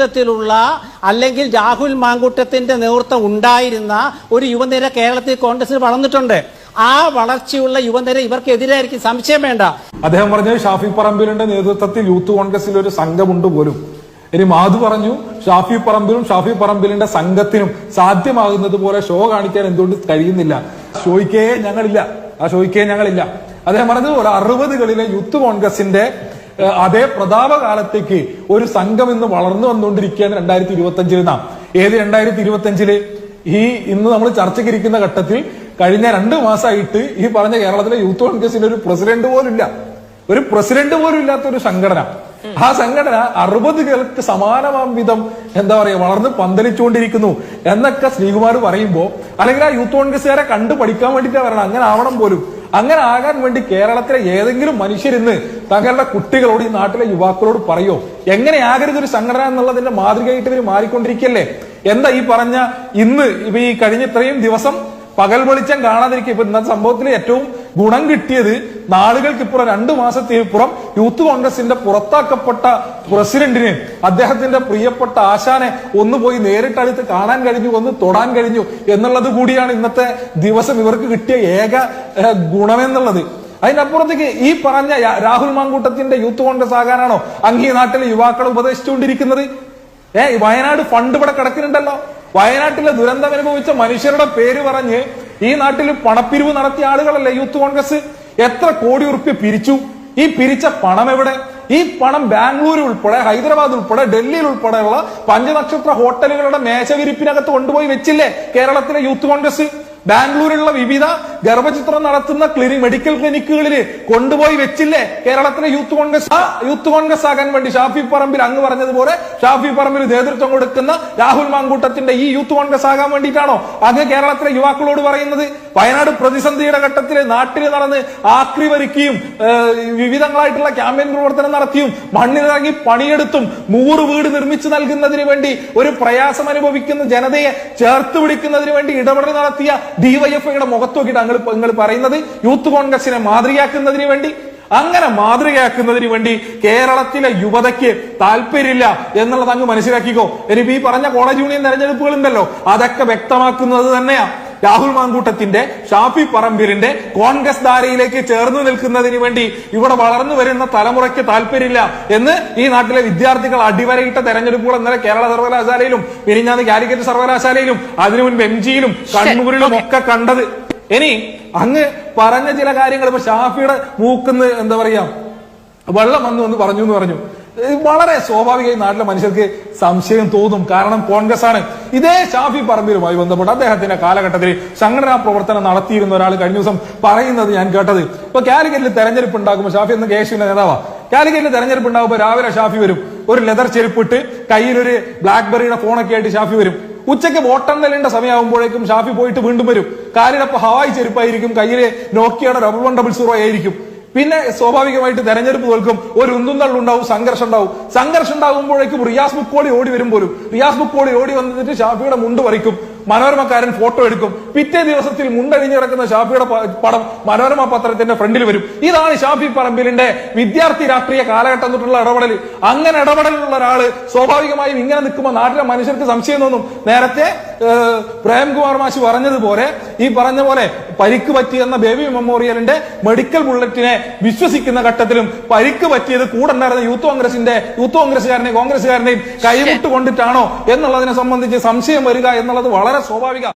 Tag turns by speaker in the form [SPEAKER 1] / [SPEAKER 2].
[SPEAKER 1] നേതൃത്വത്തിലുള്ള അല്ലെങ്കിൽ രാഹുൽ മാങ്കൂട്ടത്തിന്റെ നേതൃത്വം ഉണ്ടായിരുന്ന ഒരു യുവനിര കേരളത്തിൽ കോൺഗ്രസിൽ വളർന്നിട്ടുണ്ട്. ആ വളർച്ചയുള്ള യുവനിര ഇവർക്കെതിരായിരിക്കും. സംശയം വേണ്ട.
[SPEAKER 2] അദ്ദേഹം പറഞ്ഞു ഷാഫി പറമ്പിലിന്റെ നേതൃത്വത്തിൽ യൂത്ത് കോൺഗ്രസിൽ ഒരു സംഘമുണ്ട് പോലും. ഇനി മാധു പറഞ്ഞു ഷാഫി പറമ്പിലും ഷാഫി പറമ്പിലിന്റെ സംഘത്തിനും സാധ്യമാകുന്നത് പോലെ ഷോ കാണിക്കാൻ എന്തുകൊണ്ട് കഴിയുന്നില്ല. ഷോയ്ക്കേ ഞങ്ങളില്ല. ആ ഷോയ്ക്കേ ഞങ്ങളില്ല. അദ്ദേഹം പറഞ്ഞു അറുപതുകളിലെ യൂത്ത് കോൺഗ്രസിന്റെ ഏഹ്, പ്രതാപ പ്രതാപകാലത്തേക്ക് ഒരു സംഘം ഇന്ന് വളർന്നു വന്നുകൊണ്ടിരിക്കുകയാണ് രണ്ടായിരത്തി ഇരുപത്തി അഞ്ചിൽ നാം. ഏത് രണ്ടായിരത്തി ഇരുപത്തി അഞ്ചിൽ ഈ ഇന്ന് നമ്മൾ ചർച്ചയ്ക്ക് ഇരിക്കുന്ന ഘട്ടത്തിൽ കഴിഞ്ഞ രണ്ട് മാസമായിട്ട് ഈ പറഞ്ഞ കേരളത്തിലെ യൂത്ത് കോൺഗ്രസിന്റെ ഒരു പ്രസിഡന്റ് പോലും ഇല്ല ഒരു പ്രസിഡന്റ് പോലും ഇല്ലാത്ത ഒരു സംഘടന. ആ സംഘടന അറുപതുകൾക്ക് സമാനമാം വിധം എന്താ പറയാ വളർന്ന് പന്തലിച്ചുകൊണ്ടിരിക്കുന്നു എന്നൊക്കെ ശ്രീകുമാർ പറയുമ്പോ അല്ലെങ്കിൽ ആ യൂത്ത് കോൺഗ്രസ്സുകാരെ കണ്ടു പഠിക്കാൻ വേണ്ടിയിട്ടാണ് പറയണം അങ്ങനെ ആവണം പോലും. അങ്ങനെ ആകാൻ വേണ്ടി കേരളത്തിലെ ഏതെങ്കിലും മനുഷ്യരിന്ന് തങ്ങളുടെ കുട്ടികളോട് ഈ നാട്ടിലെ യുവാക്കളോട് പറയോ? എങ്ങനെയാകരുത് ഒരു സംഘടന എന്നുള്ളതിന്റെ മാതൃകയായിട്ട് ഇവർ മാറിക്കൊണ്ടിരിക്കല്ലേ? എന്താ ഈ പറഞ്ഞ ഇന്ന് ഇപ്പൊ ഈ കഴിഞ്ഞ ഇത്രയും ദിവസം പകൽ വെളിച്ചം കാണാതിരിക്കും ഇപ്പൊ ഇന്നത്തെ സംഭവത്തിൽ ഏറ്റവും ഗുണം കിട്ടിയത് നാളുകൾക്ക് ഇപ്പുറം രണ്ടു മാസത്തിപ്പുറം യൂത്ത് കോൺഗ്രസിന്റെ പുറത്താക്കപ്പെട്ട പ്രസിഡന്റിനെ അദ്ദേഹത്തിന്റെ പ്രിയപ്പെട്ട ആശാനെ ഒന്ന് പോയി നേരിട്ടടുത്ത് കാണാൻ കഴിഞ്ഞു ഒന്ന് തൊടാൻ കഴിഞ്ഞു എന്നുള്ളത് കൂടിയാണ് ഇന്നത്തെ ദിവസം ഇവർക്ക് കിട്ടിയ ഏക ഗുണമെന്നുള്ളത് ഗുണമെന്നുള്ളത്. അതിനപ്പുറത്തേക്ക് ഈ പറഞ്ഞ രാഹുൽ മാങ്കൂട്ടത്തിന്റെ യൂത്ത് കോൺഗ്രസ് ആകാനാണോ അങ്ങ് ഈ നാട്ടിലെ യുവാക്കളെ ഉപദേശിച്ചുകൊണ്ടിരിക്കുന്നത്? ഏ വയനാട് ഫണ്ട് ഇവിടെ കിടക്കുന്നുണ്ടല്ലോ. വയനാട്ടിലെ ദുരന്തം അനുഭവിച്ച മനുഷ്യരുടെ പേര് പറഞ്ഞ് ഈ നാട്ടിൽ പണപ്പിരിവ് നടത്തിയ ആളുകളല്ലേ യൂത്ത് കോൺഗ്രസ്? എത്ര കോടി ഉറുപ്പ്യ പിരിച്ചു? ഈ പിരിച്ച പണം എവിടെ? ഈ പണം ബാംഗ്ലൂർ ഉൾപ്പെടെ ഹൈദരാബാദ് ഉൾപ്പെടെ ഡൽഹിയിൽ ഉൾപ്പെടെയുള്ള പഞ്ചനക്ഷത്ര ഹോട്ടലുകളുടെ മേശവിരിപ്പിനകത്ത് കൊണ്ടുപോയി വെച്ചില്ലേ കേരളത്തിലെ യൂത്ത് കോൺഗ്രസ്? ബാംഗ്ലൂരിലുള്ള വിവിധ ഗർഭചിത്രം നടത്തുന്ന ക്ലിനിക് മെഡിക്കൽ ക്ലിനിക്കുകളിൽ കൊണ്ടുപോയി വെച്ചില്ലേ? കേരളത്തിലെ യൂത്ത് കോൺഗ്രസ് യൂത്ത് കോൺഗ്രസ് ആകാൻ വേണ്ടി ഷാഫി പറമ്പിൽ അങ്ങ് പറഞ്ഞതുപോലെ ഷാഫി പറമ്പിൽ നേതൃത്വം കൊടുക്കുന്ന രാഹുൽ മാങ്കൂട്ടത്തിന്റെ ഈ യൂത്ത് കോൺഗ്രസ് ആകാൻ വേണ്ടിയിട്ടാണോ? അങ്ങ് കേരളത്തിലെ യുവാക്കളോട് പറയുന്നത് വയനാട് പ്രതിസന്ധിയുടെ ഘട്ടത്തിൽ നാട്ടിൽ നടന്ന് ആക്രി വരിക്കുകയും വിവിധങ്ങളായിട്ടുള്ള ക്യാമ്പയിൻ പ്രവർത്തനം നടത്തിയും മണ്ണിലിറങ്ങി പണിയെടുത്തും നൂറ് വീട് നിർമ്മിച്ചു നൽകുന്നതിന് വേണ്ടി ഒരു പ്രയാസം അനുഭവിക്കുന്ന ജനതയെ ചേർത്ത് പിടിക്കുന്നതിന് വേണ്ടി ഇടപെടൽ നടത്തിയ ഡിവൈഎഫ്ഐയുടെ മുഖത്ത് നോക്കിയിട്ട് അങ്ങൾ നിങ്ങൾ പറയുന്നത് യൂത്ത് കോൺഗ്രസിനെ മാതൃകയാക്കുന്നതിന് വേണ്ടി അങ്ങനെ മാതൃകയാക്കുന്നതിന് വേണ്ടി കേരളത്തിലെ യുവതയ്ക്ക് താല്പര്യമില്ല എന്നുള്ളത് അങ്ങ് മനസ്സിലാക്കിക്കോ. ഇനിയിപ്പോ ഈ പറഞ്ഞ കോളേജ് യൂണിയൻ തെരഞ്ഞെടുപ്പുകൾ ഉണ്ടല്ലോ അതൊക്കെ വ്യക്തമാക്കുന്നത് തന്നെയാ. രാഹുൽ മാങ്കൂട്ടത്തിന്റെ ഷാഫി പറമ്പിലിന്റെ കോൺഗ്രസ് ധാരയിലേക്ക് ചേർന്ന് നിൽക്കുന്നതിന് വേണ്ടി ഇവിടെ വളർന്നു വരുന്ന തലമുറയ്ക്ക് താല്പര്യമില്ല എന്ന് ഈ നാട്ടിലെ വിദ്യാർത്ഥികൾ അടിവരയിട്ട തെരഞ്ഞെടുപ്പുകൾ ഇന്നലെ കേരള സർവകലാശാലയിലും പിരിഞ്ഞാന്ന് കാലിക്കറ്റ് സർവകലാശാലയിലും അതിനു മുൻപ് എം ജിയിലും കണ്ണൂരിലും ഒക്കെ കണ്ടത്. ഇനി അങ്ങ് പറഞ്ഞ ചില കാര്യങ്ങൾ ഇപ്പൊ ഷാഫിയുടെ മൂക്കുന്ന് എന്താ പറയാ വെള്ളം വന്നു എന്ന് പറഞ്ഞു എന്ന് പറഞ്ഞു. വളരെ സ്വാഭാവികമായി നാട്ടിലെ മനുഷ്യർക്ക് സംശയം തോന്നും. കാരണം കോൺഗ്രസ് ആണ് ഇതേ ഷാഫി പറമ്പിലുമായി ബന്ധപ്പെട്ട് അദ്ദേഹത്തിന്റെ കാലഘട്ടത്തിൽ സംഘടനാ പ്രവർത്തനം നടത്തിയിരുന്ന ഒരാൾ കഴിഞ്ഞ ദിവസം പറയുന്നത് ഞാൻ കേട്ടത്. ഇപ്പൊ കാലിക്കറ്റിൽ തെരഞ്ഞെടുപ്പ് ഉണ്ടാക്കുമ്പോൾ ഷാഫി എന്ന കേശുവിന്റെ നേതാവാ. കാലിക്കറ്റിൽ തെരഞ്ഞെടുപ്പ് ഉണ്ടാകുമ്പോൾ രാവിലെ ഷാഫി വരും. ഒരു ലെതർ ചെരുപ്പിട്ട് കയ്യിലൊരു ബ്ലാക്ക്ബെറിയുടെ ഫോണൊക്കെ ആയിട്ട് ഷാഫി വരും. ഉച്ചയ്ക്ക് വോട്ടെണ്ണലിന്റെ സമയമാകുമ്പോഴേക്കും ഷാഫി പോയിട്ട് വീണ്ടും വരും. കാലിലപ്പോ ഹവായി ചെരുപ്പായിരിക്കും കയ്യിലെ നോക്കിയുടെ ഡബിൾ വൺ ഡബിൾ സീറോ ആയിരിക്കും. പിന്നെ സ്വാഭാവികമായിട്ട് തെരഞ്ഞെടുപ്പ് തോൽക്കും. ഒരു ഉന്തും ഉണ്ടാവും സംഘർഷം ഉണ്ടാവും. സംഘർഷം ഉണ്ടാകുമ്പോഴേക്കും റിയാസ് ബുക്കോളി ഓടി വരും പോലും. റിയാസ് ബുക്കോളി ഓടി വന്നിട്ട് ഷാഫിയുടെ മുണ്ട് പറിക്കും. മനോരമക്കാരൻ ഫോട്ടോ എടുക്കും. പിറ്റേ ദിവസത്തിൽ മുണ്ടഴിഞ്ഞു കിടക്കുന്ന ഷാഫിയുടെ പടം മനോരമ പത്രത്തിന്റെ ഫ്രണ്ടിൽ വരും. ഇതാണ് ഷാഫി പറമ്പിലിന്റെ വിദ്യാർത്ഥി രാഷ്ട്രീയ കാലഘട്ടം തൊട്ടുള്ള ഇടപെടൽ. അങ്ങനെ ഇടപെടലുള്ള ഒരാൾ സ്വാഭാവികമായും ഇങ്ങനെ നിൽക്കുമ്പോൾ നാട്ടിലെ മനുഷ്യർക്ക് സംശയം തോന്നും. നേരത്തെ പ്രേംകുമാർ മാഷി പറഞ്ഞതുപോലെ ഈ പറഞ്ഞ പോലെ പരിക്ക് പറ്റിയെന്ന ബേബി മെമ്മോറിയലിന്റെ മെഡിക്കൽ ബുള്ളറ്റിനെ വിശ്വസിക്കുന്ന ഘട്ടത്തിലും പരിക്ക് പറ്റിയത് കൂടെ ഉണ്ടായിരുന്ന യൂത്ത് കോൺഗ്രസിന്റെ യൂത്ത് കോൺഗ്രസ്സുകാരനെയും കോൺഗ്രസ്സുകാരനെയും കൈവിട്ട് കൊണ്ടിട്ടാണോ എന്നുള്ളതിനെ സംബന്ധിച്ച് സംശയം വരിക എന്നുള്ളത് വളരെ സ്വാഭാവിക.